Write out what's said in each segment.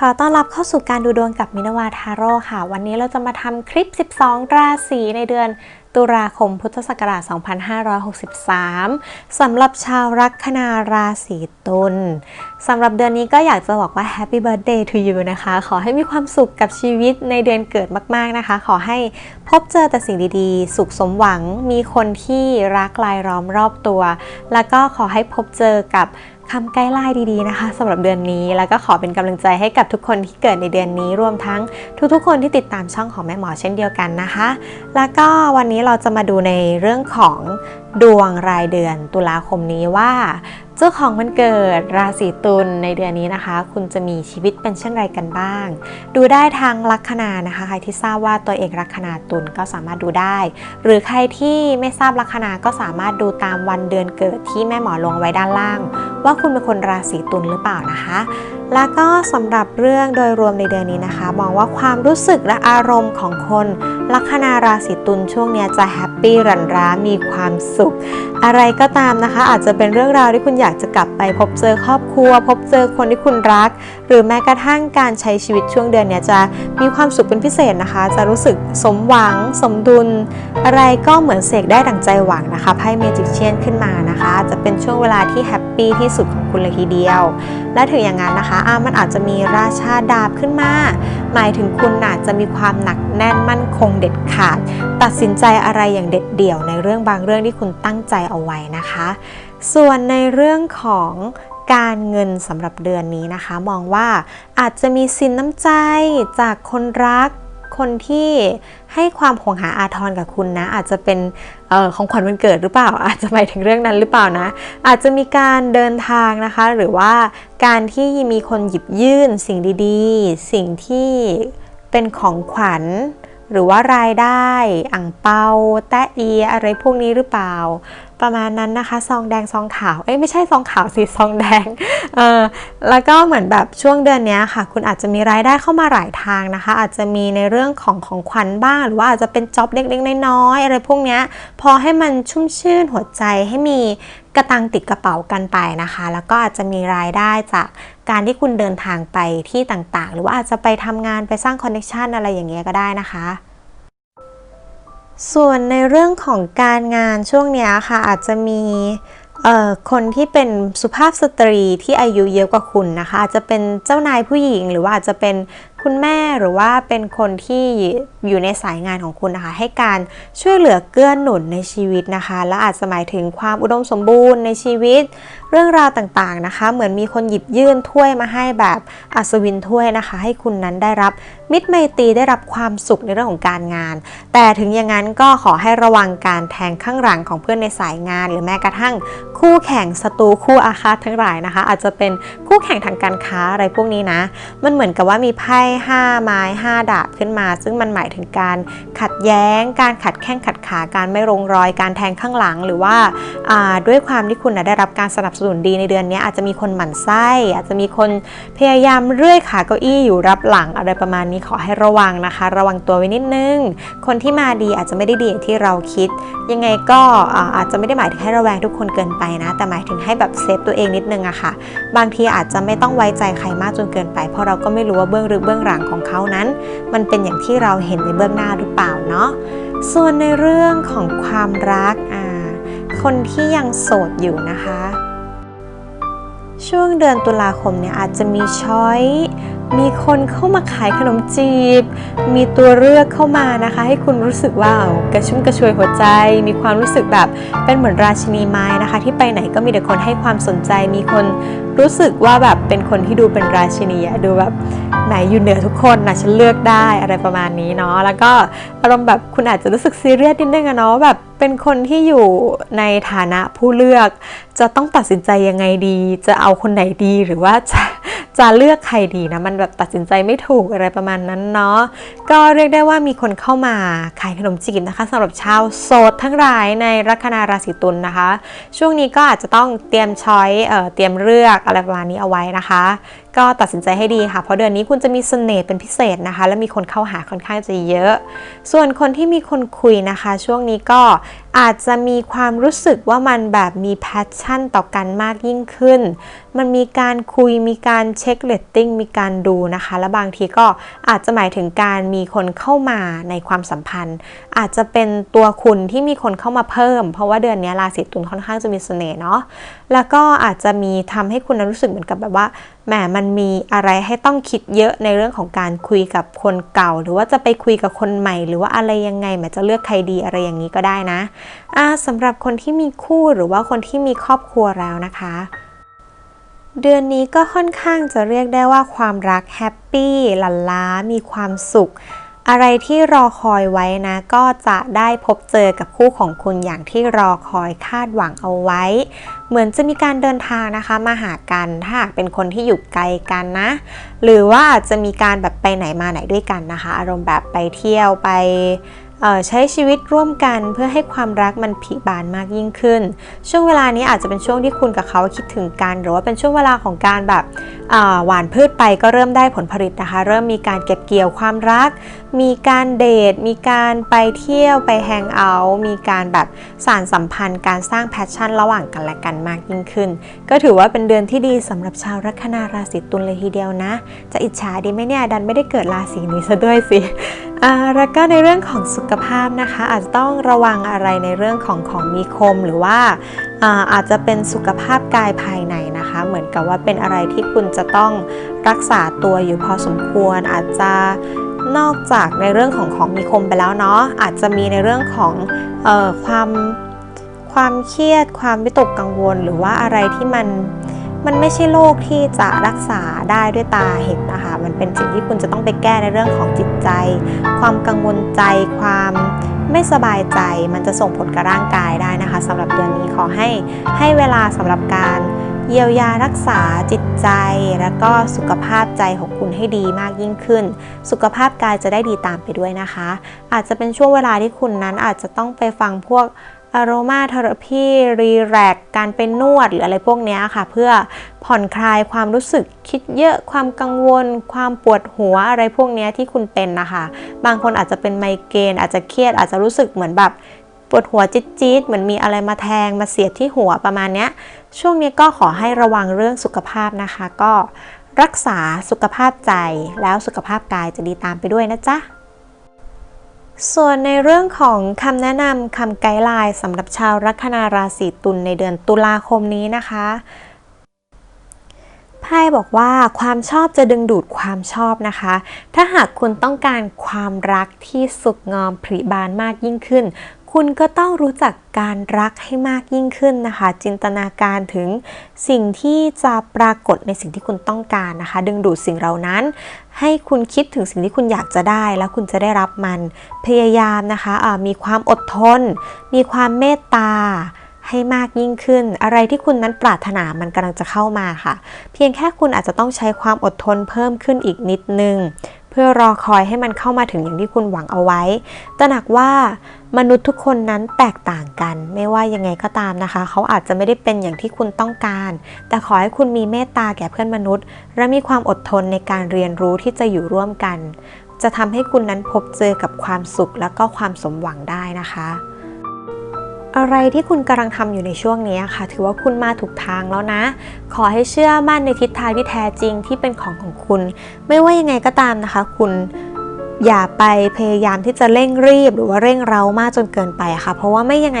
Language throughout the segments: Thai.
ขอต้อนรับเข้าสู่การดูดวงกับมินาวาทาโร่ค่ะ วันนี้เราจะมาทำคลิป 12 ราศีในเดือนตุลาคมพุทธศักราช 2563 สำหรับชาวลัคนาราศีตุลสำหรับเดือนนี้ก็อยากจะบอกว่า Happy Birthday to you นะคะ ขอให้มีความสุขกับชีวิตในเดือนเกิดมากๆนะคะ ขอให้พบเจอแต่สิ่งดีๆ สุขสมหวัง มีคนที่รักรายล้อมรอบตัว แล้วก็ขอให้พบเจอกับ คำใกล้ไล่ดีๆนะคะสำหรับเดือนนี้ แล้วก็ขอเป็นกำลังใจให้กับทุกคนที่เกิดในเดือนนี้ รวมทั้งทุกๆ คนที่ติดตามช่องของแม่หมอเช่นเดียวกันนะคะ แล้วก็วันนี้เราจะมาดูในเรื่องของดวงรายเดือนตุลาคมนี้ว่า เจ้าของวันเกิดราศีตุลในเดือนนี้นะคะ คุณจะมีชีวิตเป็นเช่นไรกันบ้าง ดูได้ทางลัคนานะคะ ใครที่ทราบว่าตัวเองลัคนาตุลก็สามารถดูได้ หรือใครที่ไม่ทราบลัคนาก็สามารถดูตามวันเดือนเกิดที่แม่หมอลงไว้ด้านล่าง ว่าคุณเป็นคนราศีตุลหรือเปล่านะคะแล้วก็สำหรับเรื่องโดยรวมในเดือนนี้นะคะ มองว่าความรู้สึกและอารมณ์ของคนลัคนาราศีตุลช่วงนี้จะแฮปปี้รันร้ามีความสุข อะไรก็ตามนะคะ อาจจะเป็นเรื่องราวที่คุณอยากจะกลับไปพบเจอครอบครัว พบเจอคนที่คุณรัก หรือแม้กระทั่งการใช้ชีวิตช่วงเดือนนี้จะมีความสุขเป็นพิเศษนะคะ จะรู้สึกสมหวัง สมดุล อะไรก็เหมือนเสกได้ดั่งใจหวังนะคะไพ่เมจิกเชียนขึ้นมานะคะ จะเป็นช่วงเวลาที่แฮปปี้ที่สุดของ คุณเลยทีเดียว และถึงอย่างนั้นนะคะอามันอาจจะมีราชาดาบขึ้นมา หมายถึงคุณอาจจะมีความหนักแน่นมั่นคงเด็ดขาด ตัดสินใจอะไรอย่างเด็ดเดี่ยวในเรื่องบางเรื่องที่คุณตั้งใจเอาไว้นะคะ ส่วนในเรื่องของการเงินสำหรับเดือนนี้นะคะ มองว่าอาจจะมีสินน้ำใจจากคนรักคนที่ให้ความห่วงหาอาทรกับคุณนะ อาจจะเป็น ออของขวัญวันเกิดหรือเปล่า อาจจะหมายถึงเรื่องนั้นหรือเปล่านะ อาจจะมีการเดินทางนะคะ หรือว่าการที่มีคนหยิบยื่นสิ่งดีๆ สิ่งที่เป็นของขวัญ หรือว่ารายได้อ่างเปาแตะเอียอะไรพวกนี้หรือเปล่า ประมาณนั้นนะคะซองแดงซองขาวเอ้ยไม่ใช่ซองขาวสิซองแดงเออแล้วก็เหมือนแบบช่วงเดือนนี้ค่ะ คุณอาจจะมีรายได้เข้ามาหลายทางนะคะ อาจจะมีในเรื่องของของขวัญบ้าง หรือว่าอาจจะเป็นจ็อบเล็กๆน้อยๆอะไรพวกเนี้ยพอให้มันชุ่มชื่นหัวใจให้มี กระตังติดกระเป๋ากันไปนะคะ แล้วก็อาจจะมีรายได้จากการที่คุณเดินทางไปที่ต่างๆ หรือว่าอาจจะไปทำงานไปสร้างคอนเนคชันอะไรอย่างเงี้ยก็ได้นะคะส่วนในเรื่องของการงานช่วงนี้ค่ะ อาจจะมีคนที่เป็นสุภาพสตรีที่อายุเยอะกว่าคุณนะคะ อาจจะเป็นเจ้านายผู้หญิง หรือว่าอาจจะเป็น คุณแม่หรือว่าเป็นคนที่อยู่ในสายงานของคุณนะคะ ให้การช่วยเหลือเกื้อหนุนในชีวิตนะคะ และอาจจะหมายถึงความอุดมสมบูรณ์ในชีวิต เรื่องราวต่างๆนะคะ เหมือนมีคนหยิบยื่นถ้วยมาให้แบบอัศวินถ้วยนะคะ ให้คุณนั้นได้รับมิตรไมตรีได้รับความสุขในเรื่องของการงาน แต่ถึงอย่างนั้นก็ขอให้ระวังการแทงข้างหลังของเพื่อนในสายงาน หรือแม้กระทั่งคู่แข่งศัตรูคู่อาฆาตทั้งหลายนะคะ อาจจะเป็นคู่แข่งทางการค้าอะไรพวกนี้นะ มันเหมือนกับว่ามีไพ่ห้าไม้ห้าดาบขึ้นมา ซึ่งมันหมายถึงการขัดแย้ง การขัดแข้งขัดขา การไม่ลงรอย การแทงข้างหลัง หรือว่าาด้วยความที่คุณนะได้รับการสนับสนุนดีในเดือนนี้อาจจะมีคนหมั่นไส้ อาจจะมีคนพยายามเลื่อยขาเก้าอี้อยู่รับหลังอะไรประมาณนี้ขอให้ระวังนะคะ ระวังตัวไว้นิดนึง คนที่มาดีอาจจะไม่ได้ดีอย่างที่เราคิด ยังไงก็อาอาจจะไม่ได้หมายถึงให้ระแวงทุกคนเกินไปนะ แต่หมายถึงให้แบบเซฟตัวเองนิดนึงอะค่ะ บางทีอาจจะไม่ต้องไว้ใจใครมากจนเกินไป เพราะเราก็ไม่รู้ว่าเบื้องลึกเบื้ององหลังของเขานั้น มันเป็นอย่างที่เราเห็นในเบื้องหน้าหรือเปล่าเนาะส่วนในเรื่องของความรักอ่าคนที่ยังโสดอยู่นะคะ ช่วงเดือนตุลาคมเนี่ยอาจจะมีช้อย มีคนเข้ามาขายขนมจีบ มีตัวเลือกเข้ามานะคะ ให้คุณรู้สึกว่ากระชุ่มกระชวยหัวใจ มีความรู้สึกแบบเป็นเหมือนราชินีไม้นะคะ ที่ไปไหนก็มีแต่คนให้ความสนใจ มีคนรู้สึกว่าแบบเป็นคนที่ดูเป็นราชินีอะดูแบบไหนอยู่เหนือทุกคนนะฉันเลือกได้อะไรประมาณนี้เนาะแล้วก็อารมณ์แบบคุณอาจจะรู้สึกซีเรียสนิดนึงอะเนาะแบบเป็นคนที่อยู่ในฐานะผู้เลือก จะต้องตัดสินใจยังไงดี จะเอาคนไหนดีหรือว่าจะ จะเลือกใครดีนะมันแบบตัดสินใจไม่ถูกอะไรประมาณนั้นเนาะก็เรียกได้ว่ามีคนเข้ามาขายขนมจีบนะคะสำหรับชาวโสดทั้งหลายในลัคนาราศีตุลนะคะ ช่วงนี้ก็อาจจะต้องเตรียมช้อยเอ่อเตรียมเลือกอะไรประมาณนี้เอาไว้นะคะ ก็ตัดสินใจให้ดีค่ะ เพราะเดือนนี้คุณจะมีเสน่ห์เป็นพิเศษนะคะ และมีคนเข้าหาค่อนข้างจะเยอะ ส่วนคนที่มีคนคุยนะคะ ช่วงนี้ก็อาจจะมีความรู้สึกว่ามันแบบมีแพชชั่นต่อกันมากยิ่งขึ้น มันมีการคุยมีการเช็คเลตติ้งมีการดูนะคะ และบางทีก็อาจจะหมายถึงการมีคนเข้ามาในความสัมพันธ์ อาจจะเป็นตัวคุณที่มีคนเข้ามาเพิ่ม เพราะว่าเดือนนี้ราศีตุลค่อนข้างจะมีเสน่ห์เนาะแล้วก็อาจจะมีทำให้คุณรู้สึกเหมือนกับแบบว่า แหมมันมีอะไรให้ต้องคิดเยอะในเรื่องของการคุยกับคนเก่า หรือว่าจะไปคุยกับคนใหม่ หรือว่าอะไรยังไงแหมจะเลือกใครดีอะไรอย่างนี้ก็ได้นะอ่าสำหรับคนที่มีคู่หรือว่าคนที่มีครอบครัวแล้วนะคะ เดือนนี้ก็ค่อนข้างจะเรียกได้ว่าความรักแฮปปี้หลั่นล้ามีความสุข อะไรที่รอคอยไว้นะ ก็จะได้พบเจอกับคู่ของคุณอย่างที่รอคอยคาดหวังเอาไว้ เหมือนจะมีการเดินทางนะคะมาหากันถ้าหากเป็นคนที่อยู่ไกลกันนะ หรือว่าจะมีการแบบไปไหนมาไหนด้วยกันนะคะ อารมณ์แบบไปเที่ยวไป ใช้ชีวิตร่วมกันเพื่อให้ความรักมันผิบานมากยิ่งขึ้น ช่วงเวลานี้อาจจะเป็นช่วงที่คุณกับเขาคิดถึงกัน หรือว่าเป็นช่วงเวลาของการแบบหวานพืชไปก็เริ่มได้ผลผลิตนะคะ เริ่มมีการเก็บเกี่ยวความรัก มีการเดท มีการไปเที่ยวไปแฮงเอาท์มีการแบบสานสัมพันธ์การสร้างแพชชั่นระหว่างกันและกันมากยิ่งขึ้น ก็ถือว่าเป็นเดือนที่ดีสำหรับชาวลัคนาราศีตุลเลยทีเดียวนะ จะอิจฉาดีไหมเนี่ยดันไม่ได้เกิดราศีนี้ซะด้วยสิแล้วก็ในเรื่องของสุขภาพนะคะ อาจจะต้องระวังอะไรในเรื่องของของมีคมหรือว่าอาอาจจะเป็นสุขภาพกายภายในนะคะ เหมือนกับว่าเป็นอะไรที่คุณจะต้องรักษาตัวอยู่พอสมควร อาจจะนอกจากในเรื่องของของมีคมไปแล้วเนาะอาจจะมีในเรื่องของออความความเครียด ความวิตกกังวล หรือว่าอะไรที่มัน มันไม่ใช่โรคที่จะรักษาได้ด้วยตาเห็นนะคะ มันเป็นสิ่งที่คุณจะต้องไปแก้ในเรื่องของจิตใจ ความกังวลใจ ความไม่สบายใจ มันจะส่งผลกับร่างกายได้นะคะสำหรับเดือนนี้ขอให้ให้เวลาสำหรับการเยียวยารักษาจิตใจ แล้วก็สุขภาพใจของคุณให้ดีมากยิ่งขึ้น สุขภาพกายจะได้ดีตามไปด้วยนะคะ อาจจะเป็นช่วงเวลาที่คุณนั้นอาจจะต้องไปฟังพวก อโรมาเทอราพีรีแลกการเป็นนวดหรืออะไรพวกนี้ค่ะ เพื่อผ่อนคลายความรู้สึกคิดเยอะความกังวล ความปวดหัวอะไรพวกนี้ที่คุณเป็นนะคะ บางคนอาจจะเป็นไมเกรนอาจจะเครียดอาจจะรู้สึกเหมือนแบบปวดหัวจี๊ดๆเหมือนมีอะไรมาแทงมาเสียบที่หัวประมาณนี้ช่วงนี้ก็ขอให้ระวังเรื่องสุขภาพนะคะ ก็รักษาสุขภาพใจแล้วสุขภาพกายจะดีตามไปด้วยนะจ๊ะ ส่วนในเรื่องของคำแนะนำคำไกด์ไลน์สำหรับชาวลัคนาราศีตุลในเดือนตุลาคมนี้นะคะไพ่บอกว่าความชอบจะดึงดูดความชอบนะคะ ถ้าหากคุณต้องการความรักที่สุกงอมผลิบานมากยิ่งขึ้น คุณก็ต้องรู้จักการรักให้มากยิ่งขึ้นนะคะ จินตนาการถึงสิ่งที่จะปรากฏในสิ่งที่คุณต้องการนะคะ ดึงดูดสิ่งเหล่านั้น ให้คุณคิดถึงสิ่งที่คุณอยากจะได้ แล้วคุณจะได้รับมัน พยายามนะคะะมีความอดทน มีความเมตตาให้มากยิ่งขึ้น อะไรที่คุณนั้นปรารถนามันกำลังจะเข้ามาค่ะ เพียงแค่คุณอาจจะต้องใช้ความอดทนเพิ่มขึ้นอีกนิดนึง พื่อรอคอยให้มันเข้ามาถึงอย่างที่คุณหวังเอาไว้ ตระหนักว่ามนุษย์ทุกคนนั้นแตกต่างกัน ไม่ว่ายังไงก็ตามนะคะ เขาอาจจะไม่ได้เป็นอย่างที่คุณต้องการ แต่ขอให้คุณมีเมตตาแก่เพื่อนมนุษย์ และมีความอดทนในการเรียนรู้ที่จะอยู่ร่วมกัน จะทำให้คุณนั้นพบเจอกับความสุขและก็ความสมหวังได้นะคะ อะไรที่คุณกำลังทำอยู่ในช่วงนี้ค่ะ ถือว่าคุณมาถูกทางแล้วนะ ขอให้เชื่อมั่นในทิศทางที่แท้จริงที่เป็นของของคุณ ไม่ว่ายังไงก็ตามนะคะ คุณอย่าไปพยายามที่จะเร่งรีบหรือว่าเร่งเร้ามากจนเกินไปค่ะ เพราะว่าไม่ยังไง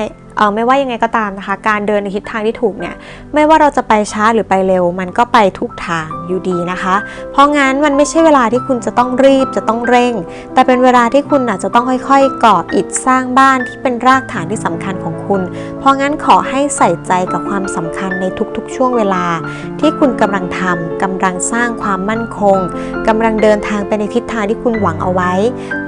ไม่ว่ายังไงก็ตามนะคะ การเดินในทิศทางที่ถูกเนี่ย ไม่ว่าเราจะไปช้าหรือไปเร็ว มันก็ไปถูกทางอยู่ดีนะคะ เพราะงั้นมันไม่ใช่เวลาที่คุณจะต้องรีบจะต้องเร่ง แต่เป็นเวลาที่คุณอาจจะต้องค่อยๆ ก่ออิฐสร้างบ้านที่เป็นรากฐานที่สำคัญของคุณ เพราะงั้นขอให้ใส่ใจกับความสำคัญในทุกๆ ช่วงเวลา ที่คุณกำลังทำกำลังสร้างความมั่นคงกำลังเดินทางไปในทิศทางที่คุณหวังเอาไว้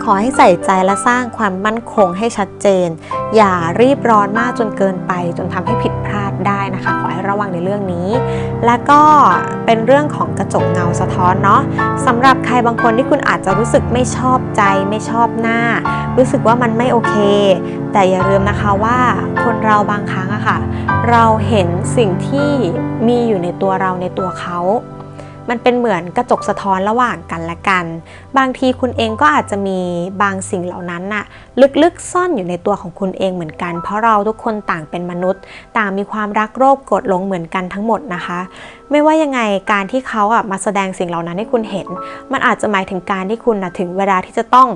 ขอให้ใส่ใจและสร้างความมั่นคงให้ชัดเจน อย่ารีบร้อนมากจนเกินไป จนทำให้ผิดพลาดได้นะคะ ขอให้ระวังในเรื่องนี้ แล้วก็เป็นเรื่องของกระจกเงาสะท้อนเนาะสำหรับใครบางคนที่คุณอาจจะรู้สึกไม่ชอบใจ ไม่ชอบหน้า รู้สึกว่ามันไม่โอเค แต่อย่าลืมนะคะว่าคนเราบางครั้งอะค่ะ เราเห็นสิ่งที่มีอยู่ในตัวเราในตัวเขา มันเป็นเหมือนกระจกสะท้อนระหว่างกันและกัน บางทีคุณเองก็อาจจะมีบางสิ่งเหล่านั้นน่ะลึกๆซ่อนอยู่ในตัวของคุณเองเหมือนกัน เพราะเราทุกคนต่างเป็นมนุษย์ ต่างมีความรักโลภโกรธหลงเหมือนกันทั้งหมดนะคะ ไม่ว่ายังไงการที่เขาอะมาแสดงสิ่งเหล่านั้นให้คุณเห็น มันอาจจะหมายถึงการที่คุณนะถึงเวลาที่จะต้อง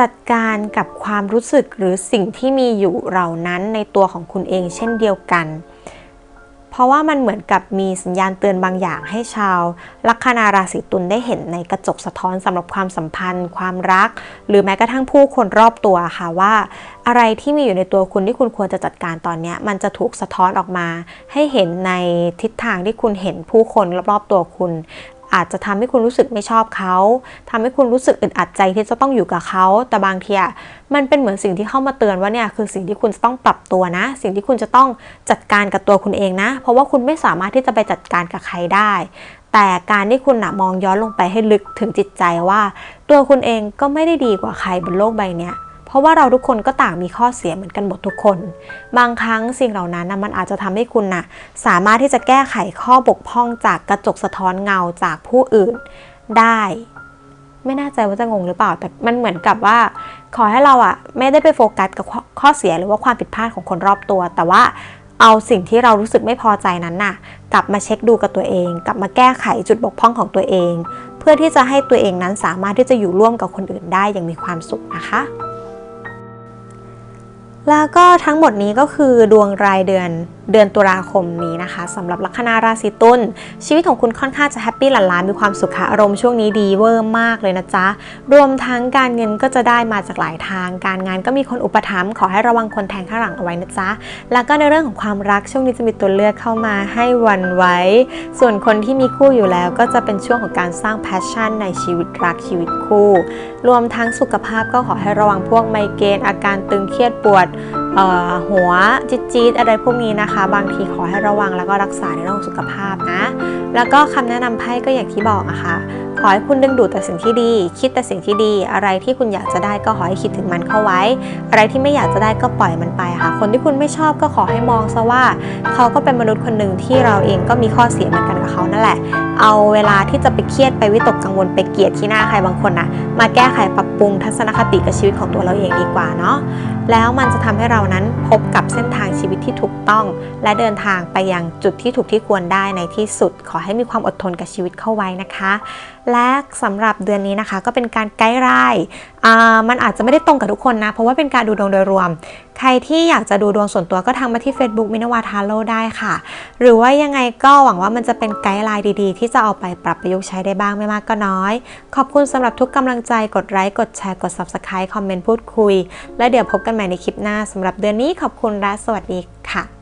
จัดการกับความรู้สึกหรือสิ่งที่มีอยู่เหล่านั้นในตัวของคุณเองเช่นเดียวกัน เพราะว่ามันเหมือนกับมีสัญญาณเตือนบางอย่างให้ชาว ลัคนาราศีตุลได้เห็นในกระจกสะท้อนสำหรับความสัมพันธ์ ความรัก หรือแม้กระทั่งผู้คนรอบตัวค่ะว่า อะไรที่มีอยู่ในตัวคุณที่คุณควรจะจัดการตอนนี้มันจะถูกสะท้อนออกมา ให้เห็นในทิศทางที่คุณเห็นผู้คนรอบๆตัวคุณ อาจจะทำให้คุณรู้สึกไม่ชอบเขาทำให้คุณรู้สึกอึดอัดใจที่จะต้องอยู่กับเขา แต่บางทีอะมันเป็นเหมือนสิ่งที่เข้ามาเตือนว่าเนี่ยคือสิ่งที่คุณจะต้องปรับตัวนะ สิ่งที่คุณจะต้องจัดการกับตัวคุณเองนะ เพราะว่าคุณไม่สามารถที่จะไปจัดการกับใครได้ แต่การที่คุณนะมองย้อนลงไปให้ลึกถึงจิตใจว่า ตัวคุณเองก็ไม่ได้ดีกว่าใครบนโลกใบเนี้ย เพราะว่าเราทุกคนก็ต่างมีข้อเสียเหมือนกันหมดทุกคน บางครั้งสิ่งเหล่านั้นนะมันอาจจะทำให้คุณนะสามารถที่จะแก้ไขข้อบกพร่องจากกระจกสะท้อนเงาจากผู้อื่นได้ ไม่แน่ใจว่าจะงงหรือเปล่า แต่มันเหมือนกับว่า ขอให้เราอะไม่ได้ไปโฟกัสกับขข้อเสียหรือว่าความผิดพลาดของคนรอบตัว แต่ว่าเอาสิ่งที่เรารู้สึกไม่พอใจนั้นน่ะ กลับมาเช็คดูกับตัวเอง กลับมาแก้ไขจุดบกพร่องของตัวเอง เพื่อที่จะให้ตัวเองนั้นสามารถที่จะอยู่ร่วมกับคนอื่นได้อย่างมีความสุขนะคะ แล้วก็ทั้งหมดนี้ก็คือดวงรายเดือน เดือนตุลาคมนี้นะคะสำหรับลัคนาราศีตุลชีวิตของคุณค่อนข้างจะแฮปปี้หลั่นล้านมีความสุขค่ะอารมณ์ช่วงนี้ดีเวอร์มากเลยนะจ๊ะ รวมทั้งการเงินก็จะได้มาจากหลายทาง การงานก็มีคนอุปถัมภ์ขอให้ระวังคนแทงข้างหลังเอาไว้นะจ๊ะ แล้วก็ในเรื่องของความรักช่วงนี้จะมีตัวเลือกเข้ามาให้วันไว้ ส่วนคนที่มีคู่อยู่แล้วก็จะเป็นช่วงของการสร้างแพชชั่นในชีวิตรักชีวิตคู่ รวมทั้งสุขภาพก็ขอให้ระวังพวกไมเกรนอาการตึงเครียดปวดหัวจี๊ดๆอะไรพวกนี้นะคะ บางทีขอให้ระวังแล้วก็รักษาในเรื่องของสุขภาพนะ แล้วก็คำแนะนำไพ่ก็อย่างที่บอกนะคะ ขอให้คุณดึงดูดแต่สิ่งที่ดี คิดแต่สิ่งที่ดี อะไรที่คุณอยากจะได้ก็ขอให้คิดถึงมันเข้าไว้ อะไรที่ไม่อยากจะได้ก็ปล่อยมันไปค่ะ คนที่คุณไม่ชอบก็ขอให้มองซะว่า เขาก็เป็นมนุษย์คนหนึ่งที่เราเองก็มีข้อเสียเหมือนกันกับเขานั่นแหละ เอาเวลาที่จะไปเครียดไปวิตกกังวลไปเกลียดที่หน้าใครบางคนนะมาแก้ไขปรับปรุงทัศนคติกับชีวิตของตัวเราเองดีกว่าเนาะแล้วมันจะทำให้เรานั้นพบกับเส้นทางชีวิตที่ถูกต้อง และเดินทางไปยังจุดที่ถูกที่ควรได้ในที่สุด ขอให้มีความอดทนกับชีวิตเข้าไว้นะคะและสำหรับเดือนนี้นะคะ ก็เป็นการไกด์ไลน์มันอาจจะไม่ได้ตรงกับทุกคนนะ เพราะว่าเป็นการดูดวงโดยรวม ใครที่อยากจะดูดวงส่วนตัวก็ทางมาที่ Facebook มินวาทาโร่ได้ค่ะ หรือว่ายังไงก็หวังว่ามันจะเป็นไกด์ไลน์ดีๆ ที่จะเอาไปปรับประยุกต์ใช้ได้บ้างไม่มากก็น้อย ขอบคุณสำหรับทุกกำลังใจกดไลค์กดแชร์กด Subscribe คอมเมนต์พูดคุย และเดี๋ยวพบกันใหม่ในคลิปหน้าสำหรับเดือนนี้ขอบคุณและสวัสดีค่ะ